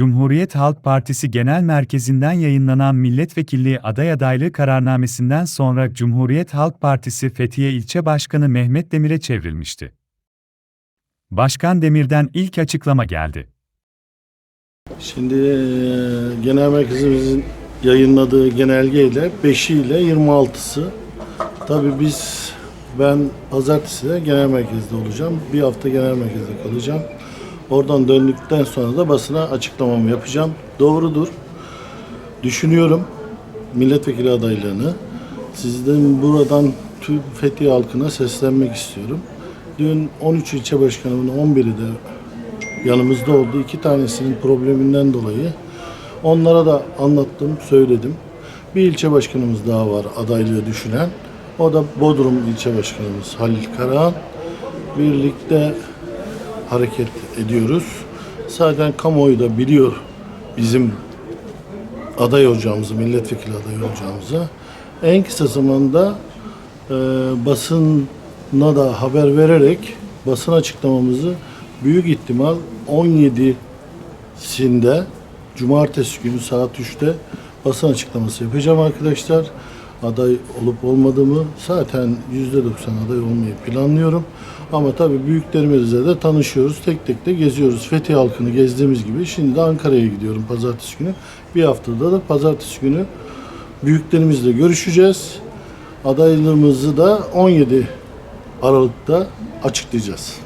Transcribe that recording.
Cumhuriyet Halk Partisi Genel Merkezi'nden yayınlanan milletvekilliği aday adaylığı kararnamesinden sonra Cumhuriyet Halk Partisi Fethiye İlçe Başkanı Mehmet Demir'e çevrilmişti. Başkan Demir'den ilk açıklama geldi. Şimdi genel merkezimizin yayınladığı genelgeyle 5'i ile 26'sı. Tabii biz ben pazartesi de genel merkezde olacağım. Bir hafta genel merkezde kalacağım. Oradan döndükten sonra da basına açıklamamı yapacağım. Doğrudur. Düşünüyorum milletvekili adaylığını. Sizden buradan tüm Fethiye halkına seslenmek istiyorum. Dün 13 ilçe başkanımın 11'i de yanımızda oldu. İki tanesinin probleminden dolayı onlara da anlattım, söyledim. Bir ilçe başkanımız daha var adaylığı düşünen. O da Bodrum ilçe başkanımız Halil Karahan. Birlikte hareket ediyoruz. Zaten kamuoyu da biliyor bizim aday olacağımızı, milletvekili adayı olacağımızı. En kısa zamanda e, basına da haber vererek basın açıklamamızı büyük ihtimal 17'sinde Cumartesi günü saat 3'te basın açıklaması yapacağım arkadaşlar. Aday olup olmadığımı zaten %90 aday olmayı planlıyorum. Ama tabii büyüklerimizle de tanışıyoruz. Tek tek de geziyoruz. Fethiye halkını gezdiğimiz gibi şimdi de Ankara'ya gidiyorum pazartesi günü. Bir haftada da pazartesi günü büyüklerimizle görüşeceğiz. Adaylığımızı da 17 Aralık'ta açıklayacağız.